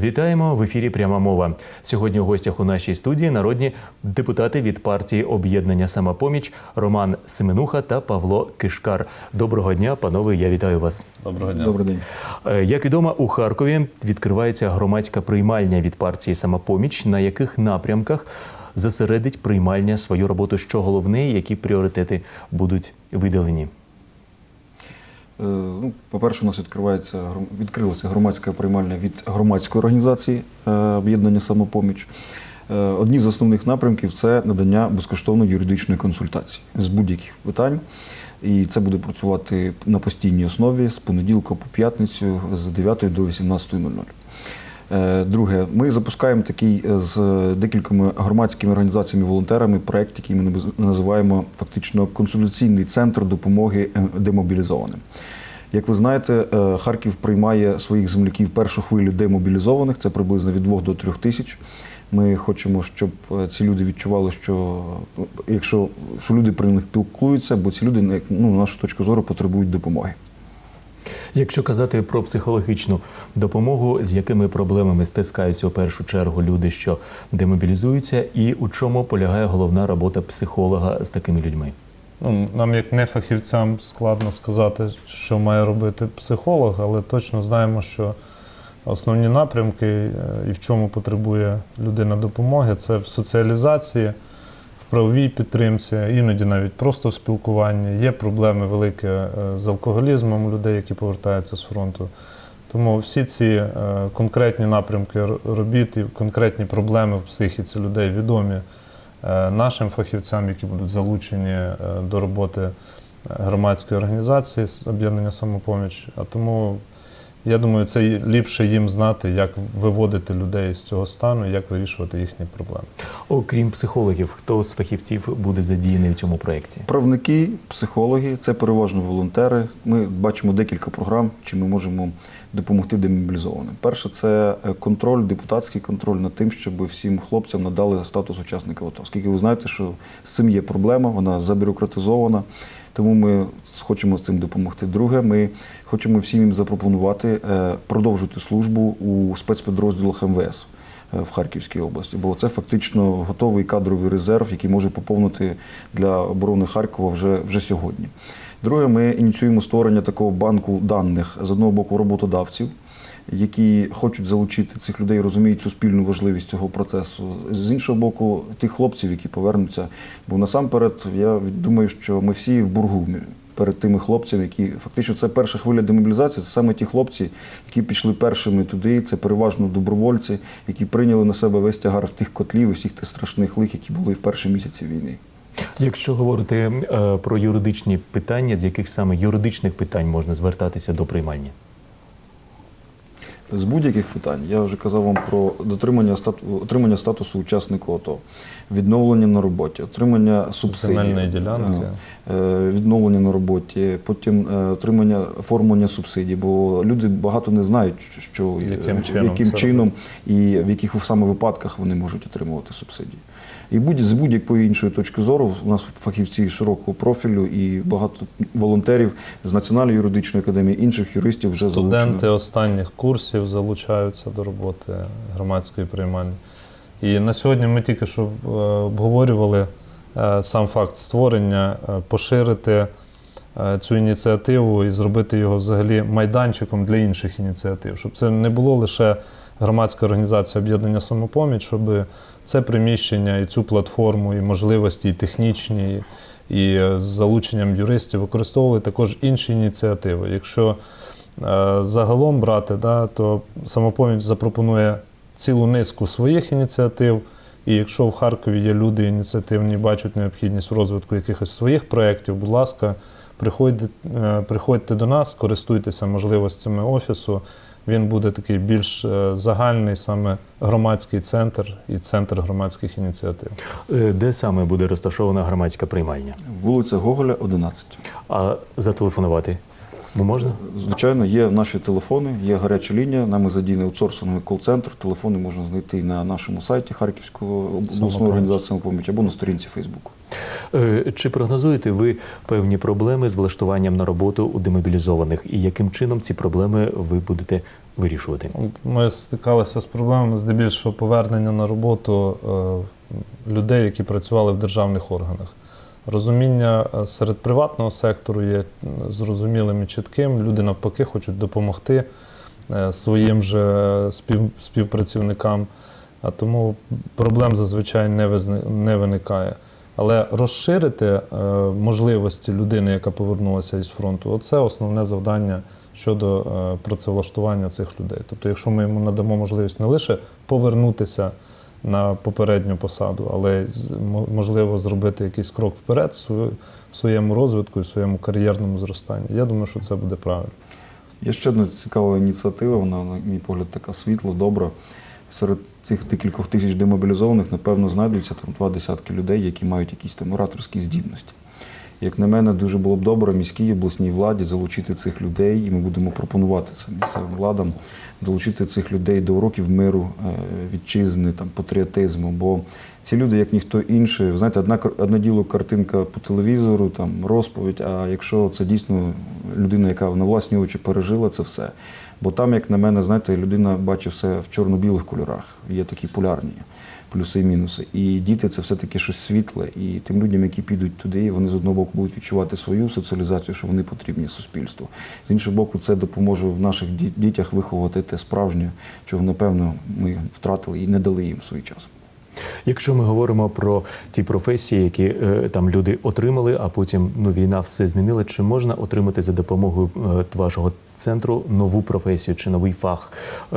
Вітаємо в ефірі Пряма мова. Сьогодні у гостях у нашій студії народні депутати від партії Об'єднання Самопоміч Роман Семенуха та Павло Кишкар. Доброго дня, панове. Я вітаю вас. Доброго дня. Добрий день. Е, Як відомо, у Харкові відкривається громадська приймальня від партії Самопоміч. На яких напрямках зосередить приймальня свою роботу? Що головне, які пріоритети будуть видалені? Е, Ну, по-перше, у нас відкривається відкрилася громадська приймальня від громадської організації е, об'єднання самопоміч. Е, Одні з основних напрямків це надання безкоштовної юридичної консультації з будь-яких питань. І це буде працювати на постійній основі з понеділка по п'ятницю з 9 до 18.00. Е, Друге, ми запускаємо такий з декількома громадськими організаціями волонтерами проект, який ми називаємо фактично консультаційний центр допомоги демобілізованим. Як ви знаєте, е, Харків приймає своїх земляків першу хвилю демобілізованих, це приблизно від 2 до 3 тисяч. Ми хочемо, щоб е, ці люди відчували, що е, якщо що люди про них пілкуються, бо ці люди, ну, на нашу точку зору, потребують допомоги. Якщо казати про психологічну допомогу, з якими проблемами стискаються у першу чергу люди, що демобілізуються, і у чому полягає головна робота психолога з такими людьми? Ну, нам, як не фахівцям, складно сказати, що має робити психолог, але точно знаємо, що основні напрямки е, і в чому потребує людина допомоги це в соціалізації, в правовій підтримці, іноді навіть просто в спілкуванні. Є проблеми великі е, з алкоголізмом людей, які повертаються з фронту. Тому всі ці е, конкретні напрямки робіт і конкретні проблеми в психіці людей відомі нашим фахівцям, які будуть залучені е, до роботи е, громадської організації з об'єднання самопоміч. А тому я думаю, це ліпше їм знати, як виводити людей з цього стану, як вирішувати їхні проблеми. Окрім психологів, хто з фахівців буде задіяний у цьому проєкті? Правники, психологи це переважно волонтери. Ми бачимо декілька програм, чи ми можемо допомогти демобілізованим. Перше, це е, контроль, депутатський контроль над тим, щоб всім хлопцям надали статус учасника АТО. Оскільки ви знаєте, що з цим є проблема, вона забюрократизована. Тому ми хочемо з цим допомогти. Друге, ми хочемо всім їм запропонувати е, продовжити службу у спецпідрозділах МВС е, в Харківській області, бо це фактично готовий кадровий резерв, який може поповнити для оборони Харкова вже, вже сьогодні. Друге, ми ініціюємо створення такого банку даних з одного боку роботодавців, які хочуть залучити цих людей, розуміють суспільну важливість цього процесу. З іншого боку, тих хлопців, які повернуться. Бо насамперед, я думаю, що ми всі в бургу перед тими хлопцями, які фактично це перша хвиля демобілізації. Це саме ті хлопці, які пішли першими туди. Це переважно добровольці, які прийняли на себе весь тягар тих котлів і всіх тих страшних лих, які були в перші місяці війни. Якщо говорити е, про юридичні питання, з яких саме юридичних питань можна звертатися до приймальні? З будь-яких питань. Я вже казав вам про дотримання отримання статусу учасника АТО, відновлення на роботі, отримання субсидій, Земельної ділянки. е, відновлення на роботі, потім е, отримання оформлення субсидій, бо люди багато не знають, що Яким е, чином яким чином і в яких саме випадках вони можуть отримувати субсидії. І будь з будь-якої іншої точки зору у нас фахівці широкого профілю і багато волонтерів з Національної юридичної академії, інших юристів вже Студенти залучено. останніх курсів залучаються до роботи громадської приймальні. І на сьогодні ми тільки що е, обговорювали е, сам факт створення, е, поширити цю ініціативу і зробити його взагалі майданчиком для інших ініціатив, щоб це не було лише громадська організація об'єднання самопоміч, щоб це приміщення і цю платформу, і можливості, і технічні, і з залученням юристів використовували також інші ініціативи. Якщо загалом брати, то самопоміч запропонує цілу низку своїх ініціатив. І якщо в Харкові є люди ініціативні, бачать необхідність в розвитку якихось своїх проєктів, будь ласка, приходьте, е, приходьте до нас, користуйтеся можливостями офісу. Він буде такий більш е, загальний, саме громадський центр і центр громадських ініціатив. Е, Де саме буде розташована громадська приймальня? Вулиця Гоголя, 11. А зателефонувати? Бо можна? Звичайно, є наші телефони, є гаряча лінія. Нами задійний аутсорсинговий кол-центр. Телефони можна знайти на нашому сайті Харківської обласної організації «Самопоміч» або на сторінці Фейсбуку. Е, Чи прогнозуєте ви певні проблеми з влаштуванням на роботу у демобілізованих? І яким чином ці проблеми ви будете вирішувати? Ми стикалися з проблемами здебільшого повернення на роботу е, людей, які працювали в державних органах. Розуміння е, серед приватного сектору є зрозумілим і чітким. Люди навпаки хочуть допомогти е, своїм же спів, співпрацівникам, а тому проблем зазвичай не, визни- не виникає. Але розширити е, можливості людини, яка повернулася із фронту, оце основне завдання щодо е, працевлаштування цих людей. Тобто, якщо ми йому надамо можливість не лише повернутися на попередню посаду, але можливо зробити якийсь крок вперед в своєму розвитку і в своєму кар'єрному зростанні. Я думаю, що це буде правильно. Є ще одна цікава ініціатива, вона, на мій погляд, така світла, добра. Серед цих декількох тисяч демобілізованих, напевно, знайдуться там два десятки людей, які мають якісь там ораторські здібності. Як на мене, дуже було б добре міській обласній владі залучити цих людей, і ми будемо пропонувати це місцевим владам, долучити цих людей до уроків миру, е, вітчизни, там, патріотизму. Бо ці люди, як ніхто інший, знаєте, одна, одне діло картинка по телевізору, там, розповідь, а якщо це дійсно людина, яка на власні очі пережила це все. Бо там, як на мене, знаєте, людина бачить все в чорно-білих кольорах. Є такі полярні плюси і мінуси. І діти це все-таки щось світле. І тим людям, які підуть туди, вони з одного боку будуть відчувати свою соціалізацію, що вони потрібні суспільству. З іншого боку, це допоможе в наших ді- дітях виховати те справжнє, чого, напевно, ми втратили і не дали їм в свій час. Якщо ми говоримо про ті професії, які е, там люди отримали, а потім ну війна все змінила, чи можна отримати за допомогою е, вашого центру нову професію чи новий фах е,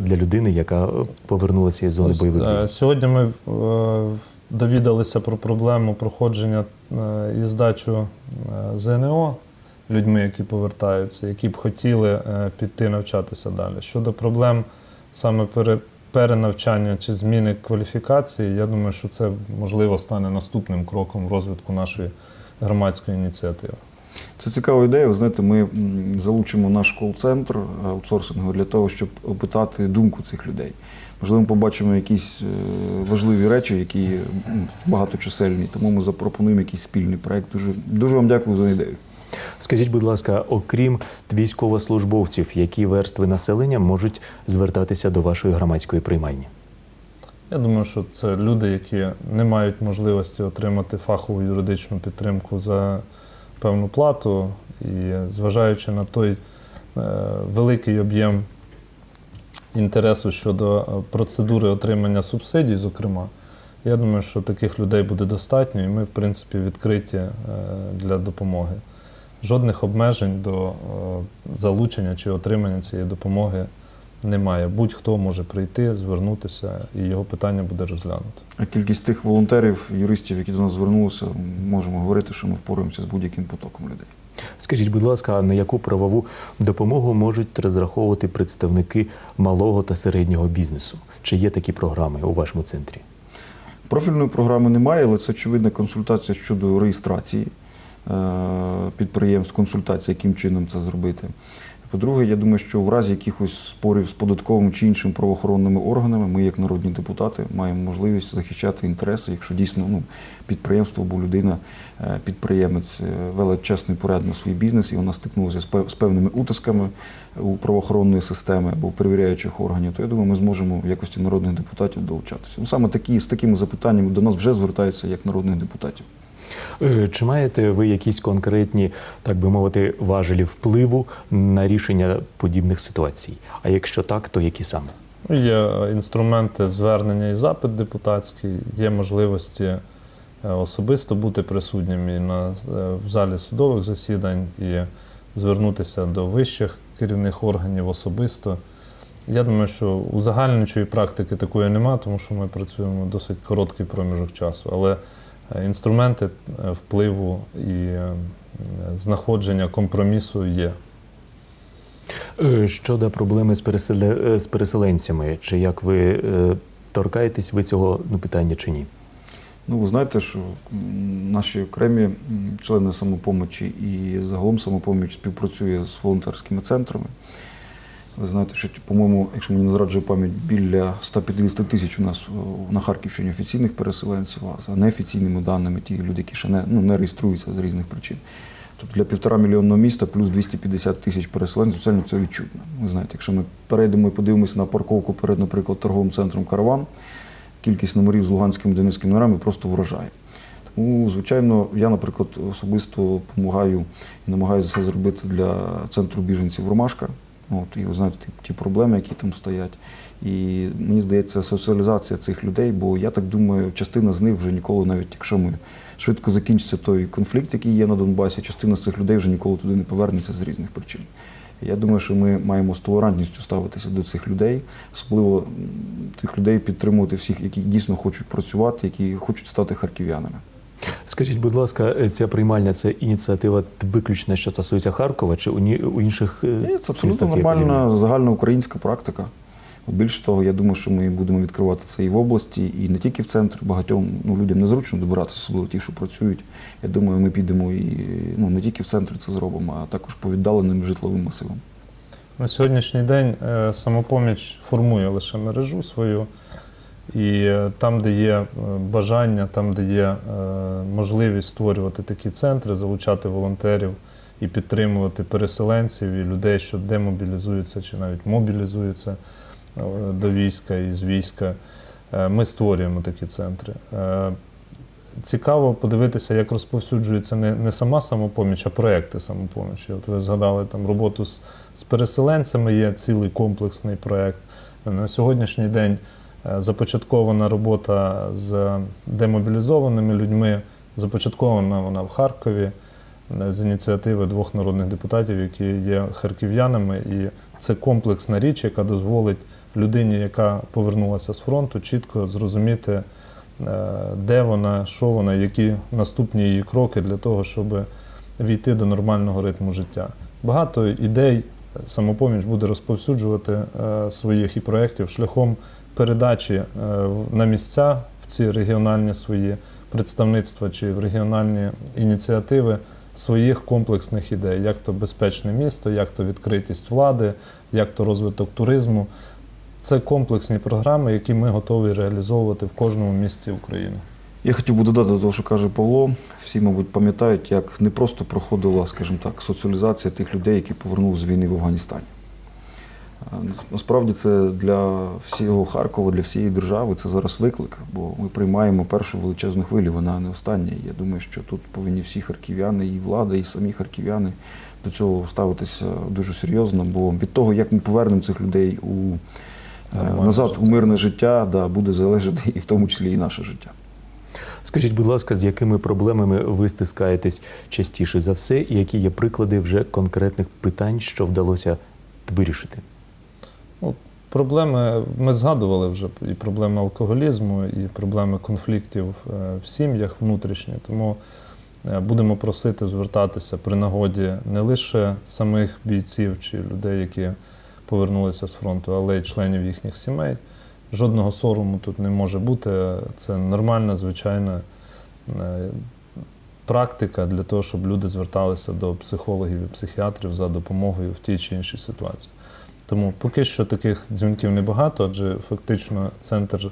для людини, яка повернулася із зони бойових дій? Сьогодні ми е, довідалися про проблему проходження е, і здачу е, ЗНО людьми, які повертаються, які б хотіли е, піти навчатися далі. Щодо проблем саме пере- перенавчання чи зміни кваліфікації, я думаю, що це можливо стане наступним кроком розвитку нашої громадської ініціативи. Це цікава ідея. Ви знаєте, ми залучимо наш кол-центр аутсорсингу для того, щоб опитати думку цих людей. Можливо, ми побачимо якісь е, важливі речі, які багаточисельні. Тому ми запропонуємо якийсь спільний проект. Дуже, дуже вам дякую за ідею. Скажіть, будь ласка, окрім військовослужбовців, які верстви населення можуть звертатися до вашої громадської приймальні? Я думаю, що це люди, які не мають можливості отримати фахову юридичну підтримку за певну плату, і зважаючи на той е, великий об'єм інтересу щодо е, процедури отримання субсидій, зокрема, я думаю, що таких людей буде достатньо, і ми, в принципі, відкриті е, для допомоги. Жодних обмежень до е, залучення чи отримання цієї допомоги немає. Будь-хто може прийти, звернутися, і його питання буде розглянуто. А кількість тих волонтерів, юристів, які до нас звернулися, можемо говорити, що ми впораємося з будь-яким потоком людей. Скажіть, будь ласка, на яку правову допомогу можуть розраховувати представники малого та середнього бізнесу? Чи є такі програми у вашому центрі? Профільної програми немає, але це очевидна консультація щодо реєстрації підприємств, консультація, яким чином це зробити. По-друге, я думаю, що в разі якихось спорів з податковими чи іншими правоохоронними органами, ми, як народні депутати, маємо можливість захищати інтереси, якщо дійсно ну, підприємство або людина, е, підприємець е, вела чесно і порядно свій бізнес, і вона стикнулася з пев- з певними утисками у правоохоронної системи або перевіряючих органів, то я думаю, ми зможемо в якості народних депутатів долучатися. Саме такі з такими запитаннями до нас вже звертаються як народних депутатів. Е, Чи маєте ви якісь конкретні, так би мовити, важелі впливу на рішення подібних ситуацій? А якщо так, то які саме? Є інструменти звернення і запит депутатський, є можливості е, особисто бути присутнім і на, е, в залі судових засідань і звернутися до вищих керівних органів особисто. Я думаю, що узагальнюючої практики такої нема, тому що ми працюємо досить короткий проміжок часу. Але інструменти е, впливу і е, знаходження компромісу є. Е, Щодо проблеми з, е, з переселенцями, чи як ви е, торкаєтесь ви цього ну, питання чи ні? Ну, ви знаєте, що наші окремі члени самопомочі і загалом самопоміч співпрацює з волонтерськими центрами. Ви знаєте, що, по-моєму, якщо мені не зраджує пам'ять, біля 150 тисяч у нас на Харківщині офіційних переселенців, а за неофіційними даними ті люди, які ще не, ну, не реєструються з різних причин. Тобто для півтора мільйонного міста плюс 250 тисяч переселенців це, це відчутно. Ви знаєте, якщо ми перейдемо і подивимося на парковку перед, наприклад, торговим центром Караван, кількість номерів з луганськими Донецькими номерами просто вражає. Тому, звичайно, я, наприклад, особисто допомагаю і намагаюся це зробити для центру біженців Ромашка. От, і ви знаєте, ті, ті проблеми, які там стоять. І мені здається, соціалізація цих людей, бо я так думаю, частина з них вже ніколи, навіть якщо ми швидко закінчиться той конфлікт, який є на Донбасі, частина з цих людей вже ніколи туди не повернеться з різних причин. Я думаю, що ми маємо з толерантністю ставитися до цих людей, особливо тих людей підтримувати всіх, які дійсно хочуть працювати, які хочуть стати харків'янами. Скажіть, будь ласка, е, ця приймальня це ініціатива виключно, що стосується Харкова, чи у, ні- у інших е, Ні, Це абсолютно містах нормальна загальноукраїнська практика. Більше того, я думаю, що ми будемо відкривати це і в області, і не тільки в центрі. Багатьом ну, людям незручно добиратися, особливо ті, що працюють. Я думаю, ми підемо і ну, не тільки в центрі це зробимо, а також по віддаленим житловим масивам. На сьогоднішній день е, самопоміч формує лише мережу свою, і е, там, де є е, бажання, там, де є е, можливість створювати такі центри, залучати волонтерів і підтримувати переселенців і людей, що демобілізуються чи навіть мобілізуються до війська і з війська, ми створюємо такі центри. Цікаво подивитися, як розповсюджується не, не сама самопоміч, а проекти самопомічі. От ви згадали там роботу з, з переселенцями, є цілий комплексний проект. На сьогоднішній день започаткована робота з демобілізованими людьми. Започаткована вона в Харкові е, з ініціативи двох народних депутатів, які є харків'янами. І це комплексна річ, яка дозволить людині, яка повернулася з фронту, чітко зрозуміти, е, де вона, що вона, які наступні її кроки для того, щоб війти до нормального ритму життя. Багато ідей самопоміч буде розповсюджувати е, своїх і проєктів шляхом передачі е, на місця в ці регіональні свої представництва чи в регіональні ініціативи своїх комплексних ідей, як то безпечне місто, як то відкритість влади, як то розвиток туризму. Це комплексні програми, які ми готові реалізовувати в кожному місці України. Я хотів би додати до того, що каже Павло. Всі, мабуть, пам'ятають, як не просто проходила, скажімо так, соціалізація тих людей, які повернулися з війни в Афганістані. Насправді це для всього Харкова, для всієї держави це зараз виклик, бо ми приймаємо першу величезну хвилю, вона не остання. Я думаю, що тут повинні всі харків'яни, і влада, і самі харків'яни до цього ставитися дуже серйозно, бо від того, як ми повернемо цих людей у, е, назад у мирне життя, да, буде залежати і в тому числі і наше життя. Скажіть, будь ласка, з якими проблемами ви стискаєтесь частіше за все, і які є приклади вже конкретних питань, що вдалося вирішити? Проблеми ми згадували вже і проблеми алкоголізму, і проблеми конфліктів е, в сім'ях внутрішні. Тому е, будемо просити звертатися при нагоді не лише самих бійців чи людей, які повернулися з фронту, але й членів їхніх сімей. Жодного сорому тут не може бути. Це нормальна, звичайна е, практика для того, щоб люди зверталися до психологів і психіатрів за допомогою в тій чи іншій ситуації. Тому поки що таких дзвінків небагато, адже фактично центр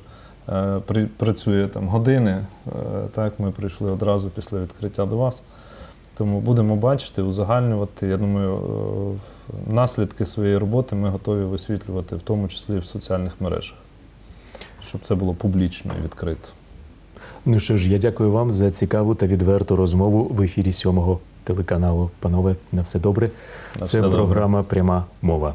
е, працює там години. Е, так, ми прийшли одразу після відкриття до вас. Тому будемо бачити, узагальнювати. Я думаю, е, наслідки своєї роботи ми готові висвітлювати, в тому числі в соціальних мережах, щоб це було публічно і відкрито. Ну що ж, я дякую вам за цікаву та відверту розмову в ефірі сьомого телеканалу. Панове, на все добре. На Це все добре. програма Пряма мова.